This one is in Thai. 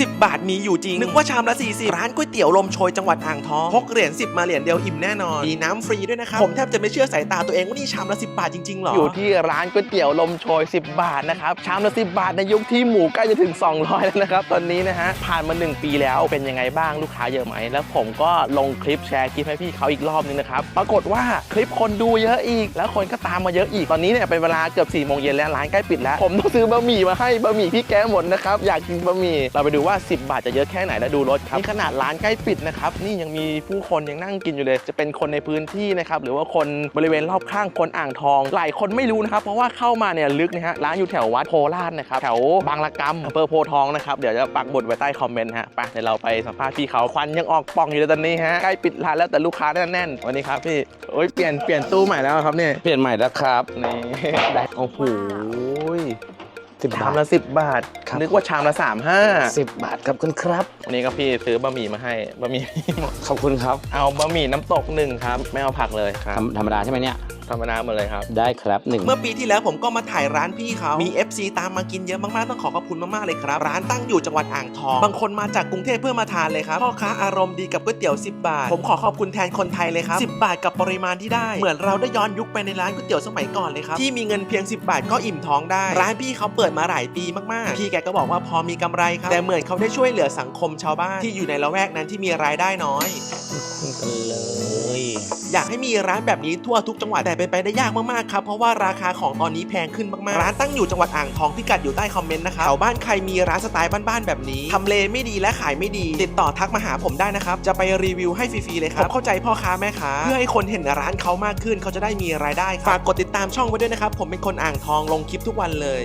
10 บาทมีอยู่จริง นึกว่าชามละ 40 ร้านก๋วยเตี๋ยวลมโชยจังหวัดอ่างทองพกเหรียญ10 มาเหรียญเดียวอิ่มแน่นอน มีน้ำฟรีด้วยนะครับ ผมแทบจะไม่เชื่อสายตาตัวเองว่านี่ชามละ 10 บาทจริงๆหรอ อยู่ที่ร้านก๋วยเตี๋ยวลมโชย 10 บาทนะครับ ชามละ 10 บาทในยุคที่หมูใกล้จะถึง 200 แล้วนะครับ ตอนนี้นะฮะ ผ่านมา 1 ปีแล้วเป็นยังไงบ้างลูกค้าเยอะไหม แล้วผมก็ลงคลิปแชร์คลิปให้พี่เขาอีกรอบนึงนะครับ ปรากฏว่าคลิปคนดูเยอะอีก แล้วคนก็ตามมาเยอะอีก ตอนนี้เนี่ยเป็นเวลาเกือบ4โมงเย็นแล้วร้านใกล้ปิดแล้ว ผมต้องซื้อบะหมี่มาให้บะหมี่พี่แกหมดนะครับ อยากกินบะหมี่ เราไปดูว่า10 บาทจะเยอะแค่ไหนแล้วดูรถครับนี่ขนาดร้านใกล้ปิดนะครับนี่ยังมีผู้คนยังนั่งกินอยู่เลย จะเป็นคนในพื้นที่นะครับหรือว่าคนบริเวณรอบข้างคนอ่างทอง หลายคนไม่รู้นะครับเพราะว่าเข้ามาเนี่ยลึกนะฮะร้านอยู่แถววัดโพราชนะครับแถวบางละกำอำเภอโพธิ์ทองนะครับเดี๋ยวจะปักบุดไว้ใต้คอมเมนต์ฮะไปเดี๋ยวเราไปสัมภาษณ์พี่เขาควันยังออกป่องอยู่เลยตอนนี้ฮะใกล้ปิดร้านแล้วแต่ลูกค้าแน่นๆวันนี้ครับพี่โอ้ยเปลี่ยนเปลี่ยนตู้ใหม่แล้วครับเนี่ยเปลี่ยนใหม่แล้วครับนี่ได้โอ้โห สิบชาบามท ละสิบบาท ครับ นึกว่าชามละสามห้าสิบบาทครับคุณครับ วันนี้ก็พี่ซื้อบะหมี่มาให้บะหมี่ หมดขอบคุณครับเอาบะหมี่น้ำตกหนึ่งครับ ไม่เอาผักเลยครับ ธรรมธรรมดาใช่ไหมเนี่ย ธรรมดาหมดเลยครับ ได้ครับหนึ่งเมื่อปีที่แล้วผมก็มาถ่ายร้านพี่เขามี FC ตามมากินเยอะมากๆ ต้องขอขอบคุณมากๆเลยครับ ร้านตั้งอยู่จังหวัดอ่างทอง บางคนมาจากกรุงเทพเพื่อมาทานเลยครับ พ่อค้าอารมณ์ดีกับก๋วยเตี๋ยว 10 บาท ผมขอขอบคุณแทนคนไทยเลยครับ 10 บาทกับปริมาณที่ได้ เหมือนเราได้ย้อนยุคไปในร้านก๋วยเตี๋ยวสมัยก่อนเลยครับ ที่มีเงินเพียง 10 บาทก็อิ่มท้องได้ ร้านพี่เขาเปิดมาหลายปีมากๆ พี่แกก็บอกว่าพอมีกำไรครับ แต่เหมือนเขาได้ช่วยเหลือสังคมชาวบ้านที่อยู่ในละแวกนั้นที่มีรายได้น้อยกันเลย อยากให้มีร้านแบบนี้ทั่วทุกจังหวัดแต่เป็นไปได้ยากมากๆครับเพราะว่าราคาของตอนนี้แพงขึ้นมากๆ ร้านตั้งอยู่จังหวัดอ่างทองพิกัดอยู่ใต้คอมเมนต์นะครับแถวบ้านใครมีร้านสไตล์บ้านๆแบบนี้ทำเลไม่ดีและขายไม่ดี ติดต่อทักมาหาผมได้นะครับจะไปรีวิวให้ฟรีๆเลยครับผมเข้าใจพ่อค้าแม่ค้าเพื่อให้คนเห็นร้านเขามากขึ้นเขาจะได้มีรายได้ฝากกดติดตามช่องไว้ด้วยนะครับผมเป็นคนอ่างทองลงคลิปทุกวันเลย